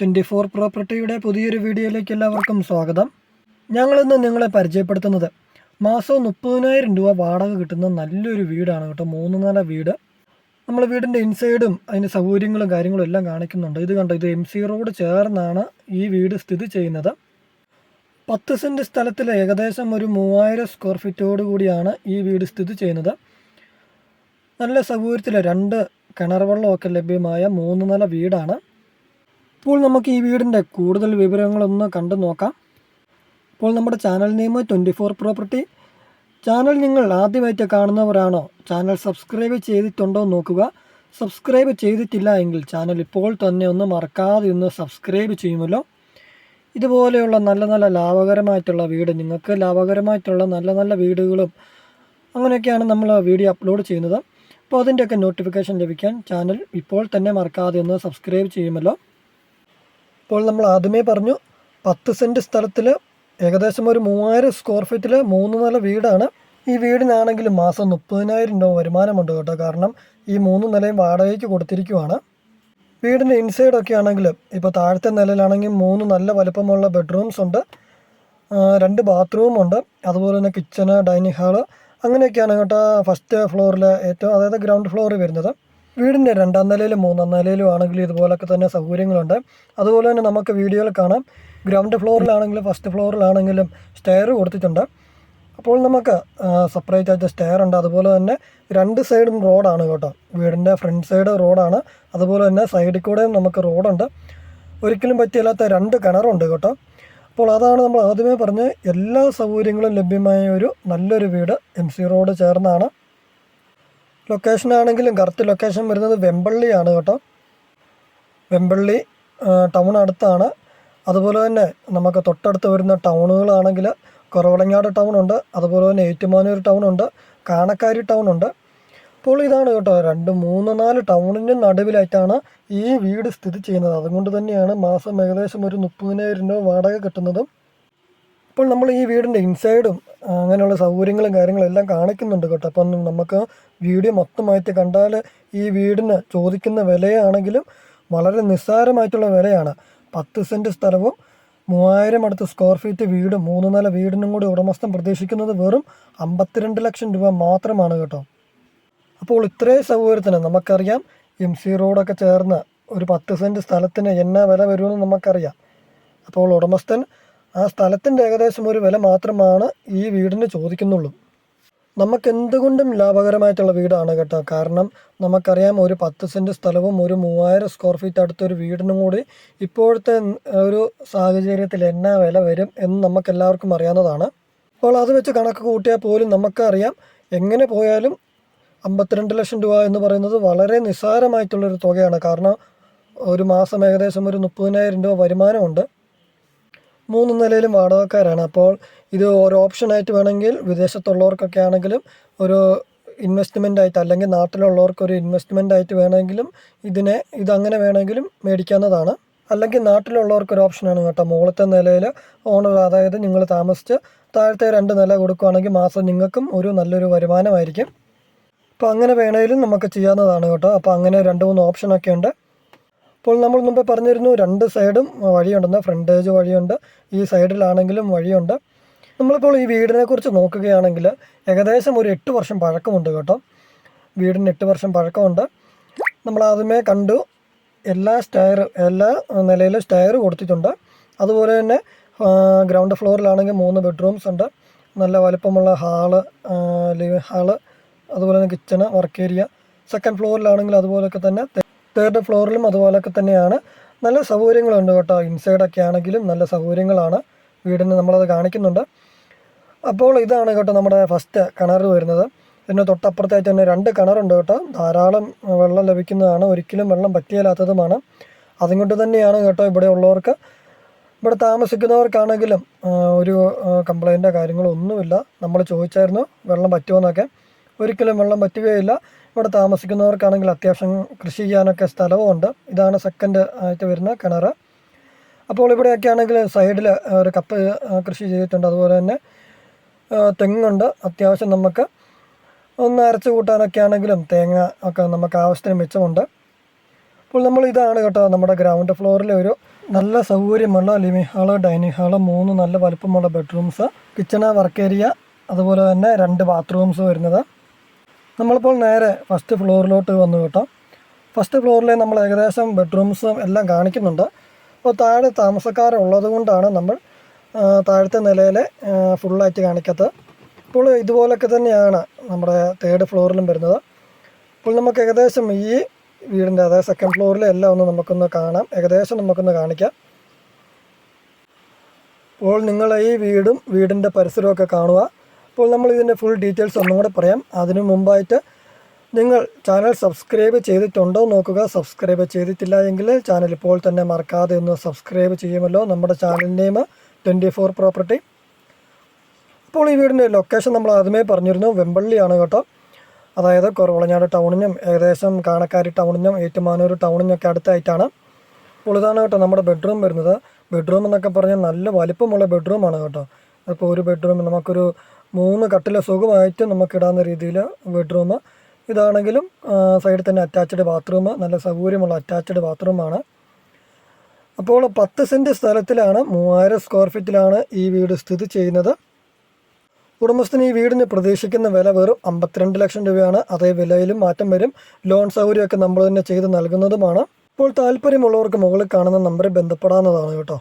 Twenty four പ്രോപ്പർട്ടിയുടെ പുതിയൊരു വീഡിയോയിലേക്ക് എല്ലാവർക്കും സ്വാഗതം. ഞങ്ങളിന്ന് നിങ്ങളെ പരിചയപ്പെടുത്തുന്നത് മാസം മുപ്പതിനായിരം രൂപ വാടക കിട്ടുന്ന നല്ലൊരു വീടാണ് കേട്ടോ. മൂന്ന് നില വീട്. നമ്മൾ വീടിന്റെ ഇൻസൈഡും അതിന്റെ സൗകര്യങ്ങളും കാര്യങ്ങളും എല്ലാം കാണിക്കുന്നുണ്ട്. ഇത് കണ്ടോ? ഇത് എം സി റോഡ് ചേർന്നാണ് ഈ വീട് സ്ഥിതി ചെയ്യുന്നത്. പത്ത് സെന്റ് സ്ഥലത്തിൽ ഏകദേശം ഒരു മൂവായിരം സ്ക്വയർ ഫീറ്റോട് കൂടിയാണ് ഈ വീട് സ്ഥിതി ചെയ്യുന്നത്. നല്ല സൗകര്യത്തിൽ രണ്ട് കിണർ വെള്ളമൊക്കെ ലഭ്യമായ മൂന്ന് നില വീടാണ്. ഇപ്പോൾ നമുക്ക് ഈ വീടിന്റെ കൂടുതൽ വിവരങ്ങളൊന്ന് കണ്ടു നോക്കാം. ഇപ്പോൾ നമ്മുടെ channel name twenty four property. Channel നിങ്ങൾ ആദ്യമായിട്ട് കാണുന്നവരാണോ ചാനൽ സബ്സ്ക്രൈബ് ചെയ്തിട്ടുണ്ടോ നോക്കുക. സബ്സ്ക്രൈബ് ചെയ്തിട്ടില്ല എങ്കിൽ ചാനൽ ഇപ്പോൾ തന്നെ ഒന്ന് മറക്കാതെ ഒന്ന് സബ്സ്ക്രൈബ് ചെയ്യുമല്ലോ. ഇതുപോലെയുള്ള നല്ല നല്ല ലാഭകരമായിട്ടുള്ള വീട് നിങ്ങൾക്ക് ലാഭകരമായിട്ടുള്ള നല്ല നല്ല വീടുകളും അങ്ങനെയൊക്കെയാണ് നമ്മൾ വീഡിയോ അപ്ലോഡ് ചെയ്യുന്നത്. അപ്പോൾ അതിന്റെയൊക്കെ നോട്ടിഫിക്കേഷൻ ലഭിക്കാൻ ചാനൽ ഇപ്പോൾ തന്നെ മറക്കാതെ ഒന്ന് സബ്സ്ക്രൈബ് ചെയ്യുമല്ലോ. ഇപ്പോൾ നമ്മൾ ആദ്യമേ പറഞ്ഞു പത്ത് സെന്റ് സ്ഥലത്തിൽ ഏകദേശം ഒരു മൂവായിരം സ്ക്വയർ ഫീറ്റിൽ മൂന്ന് നില വീടാണ്. ഈ വീടിനാണെങ്കിൽ മാസം മുപ്പതിനായിരം രൂപ വരുമാനമുണ്ട് കേട്ടോ. കാരണം ഈ മൂന്ന് നിലയും വാടകയ്ക്ക് കൊടുത്തിരിക്കുവാണ്. വീടിന്റെ ഇൻസൈഡൊക്കെ ആണെങ്കിൽ ഇപ്പോൾ താഴത്തെ നിലയിലാണെങ്കിൽ മൂന്ന് നല്ല വലുപ്പമുള്ള ബെഡ്റൂംസ് ഉണ്ട്. രണ്ട് ബാത്റൂമുണ്ട് അതുപോലെ തന്നെ കിച്ചണ് ഡൈനിങ് ഹാൾ അങ്ങനെയൊക്കെയാണ് കേട്ടോ ഫസ്റ്റ് ഫ്ലോറിൽ ഏറ്റവും അതായത് ഗ്രൗണ്ട് ഫ്ലോറിൽ വരുന്നത്. വീടിന്റെ രണ്ടാം നിലയിലും മൂന്നാം നിലയിലും ആണെങ്കിലും ഇതുപോലൊക്കെ തന്നെ സൗകര്യങ്ങളുണ്ട്. അതുപോലെ തന്നെ നമുക്ക് വീഡിയോയിൽ കാണാം. ഗ്രൗണ്ട് ഫ്ലോറിലാണെങ്കിലും ഫസ്റ്റ് ഫ്ലോറിലാണെങ്കിലും സ്റ്റെയർ കൊടുത്തിട്ടുണ്ട്. അപ്പോൾ നമുക്ക് സെപ്പറേറ്റ് ആയിട്ട് സ്റ്റെയർ ഉണ്ട്. അതുപോലെ തന്നെ രണ്ട് സൈഡും റോഡാണ് കേട്ടോ. വീടിന്റെ ഫ്രണ്ട് സൈഡ് റോഡാണ്. അതുപോലെ തന്നെ സൈഡിൽ കൂടെയും നമുക്ക് റോഡുണ്ട്. ഒരിക്കലും പറ്റിയില്ലാത്ത രണ്ട് കിണറുണ്ട് കേട്ടോ. അപ്പോൾ അതാണ് നമ്മൾ ആദ്യമേ പറഞ്ഞ് എല്ലാ സൗകര്യങ്ങളും ലഭ്യമായ ഒരു നല്ലൊരു വീട് എം സി റോഡ് ചേർന്നാണ്. ലൊക്കേഷൻ ആണെങ്കിലും കറക്റ്റ് ലൊക്കേഷൻ വരുന്നത് വെമ്പള്ളിയാണ് കേട്ടോ. വെമ്പള്ളി ടൗൺ അടുത്താണ്. അതുപോലെ തന്നെ നമുക്ക് തൊട്ടടുത്ത് വരുന്ന ടൗണുകളാണെങ്കിൽ കുറവളങ്ങാട് ടൗൺ ഉണ്ട്. അതുപോലെ തന്നെ ഏറ്റുമാനൂർ ടൗൺ ഉണ്ട്. കാണക്കാരി ടൗൺ ഉണ്ട്. അപ്പോൾ ഇതാണ് കേട്ടോ രണ്ട് മൂന്ന് നാല് ടൗണിന് നടുവിലായിട്ടാണ് ഈ വീട് സ്ഥിതി ചെയ്യുന്നത്. അതുകൊണ്ട് തന്നെയാണ് മാസം ഏകദേശം ഒരു മുപ്പതിനായിരം രൂപ വാടക കിട്ടുന്നതും ഇപ്പോൾ നമ്മൾ ഈ വീടിന്റെ ഇൻസൈഡും അങ്ങനെയുള്ള സൗകര്യങ്ങളും കാര്യങ്ങളും എല്ലാം കാണിക്കുന്നുണ്ട് കേട്ടോ. അപ്പം നമുക്ക് വീഡിയോ മൊത്തമായിട്ട് കണ്ടാൽ ഈ വീടിന് ചോദിക്കുന്ന വിലയാണെങ്കിലും വളരെ നിസ്സാരമായിട്ടുള്ള വിലയാണ്. പത്ത് സെന്റ് സ്ഥലവും മൂവായിരം അടുത്ത് സ്ക്വയർ ഫീറ്റ് വീടും മൂന്ന് നില വീടിനും കൂടി ഉടമസ്ഥൻ പ്രതീക്ഷിക്കുന്നത് വെറും അമ്പത്തിരണ്ട് ലക്ഷം രൂപ മാത്രമാണ് കേട്ടോ. അപ്പോൾ ഇത്രയും സൗകര്യത്തിന് നമുക്കറിയാം എം സി റോഡൊക്കെ ചേർന്ന് ഒരു പത്ത് സെന്റ് സ്ഥലത്തിന് എന്നാ വില വരുമെന്ന് നമുക്കറിയാം. അപ്പോൾ ഉടമസ്ഥൻ ആ സ്ഥലത്തിന്റെ ഏകദേശം ഒരു വില മാത്രമാണ് ഈ വീടിന് ചോദിക്കുന്നുള്ളൂ. നമുക്ക് എന്തുകൊണ്ടും ലാഭകരമായിട്ടുള്ള വീടാണ് കേട്ടോ. കാരണം നമുക്കറിയാം ഒരു പത്ത് സെന്റ് സ്ഥലവും ഒരു മൂവായിരം സ്ക്വയർ ഫീറ്റ് അടുത്തൊരു വീടിനും കൂടി ഇപ്പോഴത്തെ ഒരു സാഹചര്യത്തിൽ എന്നാ വില വരും എന്ന് നമുക്ക് എല്ലാവർക്കും അറിയാവുന്നതാണ്. അപ്പോൾ അത് വെച്ച് കണക്ക് കൂട്ടിയാൽ പോലും നമുക്കറിയാം എങ്ങനെ പോയാലും അമ്പത്തിരണ്ട് ലക്ഷം രൂപ എന്ന് പറയുന്നത് വളരെ നിസ്സാരമായിട്ടുള്ളൊരു തുകയാണ്. കാരണം ഒരു മാസം ഏകദേശം ഒരു മുപ്പതിനായിരം രൂപ വരുമാനമുണ്ട്. മൂന്ന് നിലയിലും വാടകക്കാരാണ്. അപ്പോൾ ഇത് ഒരു ഓപ്ഷനായിട്ട് വേണമെങ്കിൽ വിദേശത്തുള്ളവർക്കൊക്കെ ആണെങ്കിലും ഒരു ഇൻവെസ്റ്റ്മെന്റ് ആയിട്ട് അല്ലെങ്കിൽ നാട്ടിലുള്ളവർക്ക് ഒരു ഇൻവെസ്റ്റ്മെന്റ് ആയിട്ട് വേണമെങ്കിലും ഇതിനെ ഇതങ്ങനെ വേണമെങ്കിലും മേടിക്കാവുന്നതാണ്. അല്ലെങ്കിൽ നാട്ടിലുള്ളവർക്ക് ഒരു ഓപ്ഷനാണ് കേട്ടോ. മുകളിലത്തെ നിലയിൽ ഓണർ അതായത് നിങ്ങൾ താമസിച്ച് താഴത്തെ രണ്ട് നില കൊടുക്കുകയാണെങ്കിൽ മാസം നിങ്ങൾക്കും ഒരു നല്ലൊരു വരുമാനമായിരിക്കും. അപ്പോൾ അങ്ങനെ വേണമെങ്കിലും നമുക്ക് ചെയ്യാവുന്നതാണ് കേട്ടോ. അപ്പോൾ അങ്ങനെ രണ്ട് മൂന്ന് ഓപ്ഷനൊക്കെ ഉണ്ട്. അപ്പോൾ നമ്മൾ മുമ്പേ പറഞ്ഞിരുന്നു രണ്ട് സൈഡും വഴിയുണ്ടെന്ന് ഫ്രണ്ടേജ് വഴിയുണ്ട് ഈ സൈഡിലാണെങ്കിലും വഴിയുണ്ട്. നമ്മളിപ്പോൾ ഈ വീടിനെ കുറിച്ച് നോക്കുകയാണെങ്കിൽ ഏകദേശം ഒരു എട്ട് വർഷം പഴക്കമുണ്ട് കേട്ടോ. വീടിന് എട്ട് വർഷം പഴക്കമുണ്ട്. നമ്മൾ ആദ്യമേ കണ്ടു എല്ലാ സ്റ്റയർ എല്ലാ നിലയിലും സ്റ്റയർ കൊടുത്തിട്ടുണ്ട്. അതുപോലെ തന്നെ ഗ്രൗണ്ട് ഫ്ലോറിലാണെങ്കിൽ മൂന്ന് ബെഡ്റൂംസ് ഉണ്ട്. നല്ല വലുപ്പമുള്ള ഹാൾ ലിവിങ് ഹാൾ അതുപോലെ തന്നെ കിച്ചണ് വർക്ക് ഏരിയ. സെക്കൻഡ് ഫ്ലോറിലാണെങ്കിൽ അതുപോലെയൊക്കെ തന്നെ തേർഡ് ഫ്ലോറിലും അതുപോലൊക്കെ തന്നെയാണ്. നല്ല സൗകര്യങ്ങളുണ്ട് കേട്ടോ. ഇൻസൈഡൊക്കെ ആണെങ്കിലും നല്ല സൗകര്യങ്ങളാണ് വീടിന് നമ്മളത് കാണിക്കുന്നുണ്ട്. അപ്പോൾ ഇതാണ് കേട്ടോ നമ്മുടെ ഫസ്റ്റ് കിണർ വരുന്നത്. ഇതിന് തൊട്ടപ്പുറത്തായിട്ട് തന്നെ രണ്ട് കിണറുണ്ട് കേട്ടോ. ധാരാളം വെള്ളം ലഭിക്കുന്നതാണ്. ഒരിക്കലും വെള്ളം പറ്റിയല്ലാത്തതുമാണ്. അതുകൊണ്ട് തന്നെയാണ് കേട്ടോ ഇവിടെ ഉള്ളവർക്ക് ഇവിടെ താമസിക്കുന്നവർക്കാണെങ്കിലും ഒരു കംപ്ലൈന്റോ കാര്യങ്ങളോ ഒന്നുമില്ല. നമ്മൾ ചോദിച്ചായിരുന്നു വെള്ളം പറ്റുമോ എന്നൊക്കെ. ഒരിക്കലും വെള്ളം പറ്റുകയില്ല. ഇവിടെ താമസിക്കുന്നവർക്കാണെങ്കിൽ അത്യാവശ്യം കൃഷി ചെയ്യാനൊക്കെ സ്ഥലവും ഉണ്ട് ഇതാണ് സെക്കൻഡ് ആയിട്ട് വരുന്ന കിണർ. അപ്പോൾ ഇവിടെയൊക്കെ ആണെങ്കിൽ സൈഡിൽ ഒരു കപ്പ് കൃഷി ചെയ്തിട്ടുണ്ട്. അതുപോലെ തന്നെ തെങ്ങുണ്ട് അത്യാവശ്യം നമുക്ക്. ഒന്ന് അരച്ച് കൂട്ടാനൊക്കെ ആണെങ്കിലും തേങ്ങ ഒക്കെ നമുക്ക് ആവശ്യത്തിന് മിച്ചമുണ്ട്. അപ്പോൾ നമ്മൾ ഇതാണ് കേട്ടോ നമ്മുടെ ഗ്രൗണ്ട് ഫ്ലോറിലെ ഒരു നല്ല സൗകര്യമുള്ള ലിവിങ് ഹാൾ ഡൈനിങ് ഹാൾ മൂന്ന് നല്ല വലുപ്പമുള്ള ബെഡ്റൂംസ് കിച്ചണ് വർക്ക് ഏരിയ അതുപോലെ തന്നെ രണ്ട് ബാത്റൂംസ് വരുന്നത്. നമ്മളിപ്പോൾ നേരെ ഫസ്റ്റ് ഫ്ലോറിലോട്ട് വന്നു കേട്ടോ. ഫസ്റ്റ് ഫ്ലോറിൽ നമ്മൾ ഏകദേശം ബെഡ്റൂംസും എല്ലാം കാണിക്കുന്നുണ്ട്. അപ്പോൾ താഴെ താമസക്കാരുള്ളത് കൊണ്ടാണ് നമ്മൾ താഴത്തെ നിലയിൽ ഫുള്ളായിട്ട് കാണിക്കാത്തത്. ഇപ്പോൾ ഇതുപോലൊക്കെ തന്നെയാണ് നമ്മുടെ തേർഡ് ഫ്ലോറിലും വരുന്നത്. അപ്പോൾ നമുക്ക് ഏകദേശം ഈ വീടിന്റെ അതായത് സെക്കൻഡ് ഫ്ലോറിലെ എല്ലാം ഒന്ന് നമുക്കൊന്ന് കാണാം. ഏകദേശം നമുക്കൊന്ന് കാണിക്കാം. അപ്പോൾ നിങ്ങൾ ഈ വീടും വീടിന്റെ പരിസരമൊക്കെ കാണുക. അപ്പോൾ നമ്മൾ ഇതിന്റെ ഫുൾ ഡീറ്റെയിൽസ് ഒന്നും കൂടെ പറയാം. അതിനു മുമ്പായിട്ട് നിങ്ങൾ ചാനൽ സബ്സ്ക്രൈബ് ചെയ്തിട്ടുണ്ടോ നോക്കുക. സബ്സ്ക്രൈബ് ചെയ്തിട്ടില്ല എങ്കിൽ ചാനൽ ഇപ്പോൾ തന്നെ മറക്കാതെ ഒന്ന് സബ്സ്ക്രൈബ് ചെയ്യുമല്ലോ. നമ്മുടെ channel name twenty four property അപ്പോൾ ഈ വീടിന്റെ ലൊക്കേഷൻ നമ്മൾ ആദ്യമേ പറഞ്ഞിരുന്നു. വെമ്പള്ളിയാണ് കേട്ടോ. അതായത് കുറവളഞ്ഞാട് ടൗണിനും ഏകദേശം കാണക്കാരി ടൗണിനും ഏറ്റുമാനൂർ ടൗണിനൊക്കെ അടുത്തായിട്ടാണ്. അപ്പോൾ ഇതാണ് കേട്ടോ നമ്മുടെ ബെഡ്റൂം വരുന്നത്. ബെഡ്റൂം എന്നൊക്കെ പറഞ്ഞാൽ നല്ല വലിപ്പമുള്ള ബെഡ്റൂമാണ് കേട്ടോ. അപ്പോൾ ഒരു ബെഡ്റൂം നമുക്കൊരു മൂന്ന് കട്ടില സുഖമായിട്ട് നമുക്ക് ഇടാവുന്ന രീതിയിൽ ബെഡ്റൂം. ഇതാണെങ്കിലും സൈഡിൽ തന്നെ അറ്റാച്ച്ഡ് ബാത്റൂം. നല്ല സൗകര്യമുള്ള അറ്റാച്ച്ഡ് ബാത്റൂമാണ്. അപ്പോൾ പത്ത് സെന്റ് സ്ഥലത്തിലാണ് മൂവായിരം സ്ക്വയർ ഫീറ്റിലാണ് ഈ വീട് സ്ഥിതി ചെയ്യുന്നത്. ഉടമസ്ഥന് ഈ വീടിന് പ്രതീക്ഷിക്കുന്ന വില വെറും അമ്പത്തിരണ്ട് ലക്ഷം രൂപയാണ്. അതേ വിലയിലും മാറ്റം വരും. ലോൺ സൗകര്യമൊക്കെ നമ്മൾ തന്നെ ചെയ്ത് നൽകുന്നതുമാണ്. ഇപ്പോൾ താല്പര്യമുള്ളവർക്ക് മുകളിൽ കാണുന്ന നമ്പറിൽ ബന്ധപ്പെടാവുന്നതാണ് കേട്ടോ.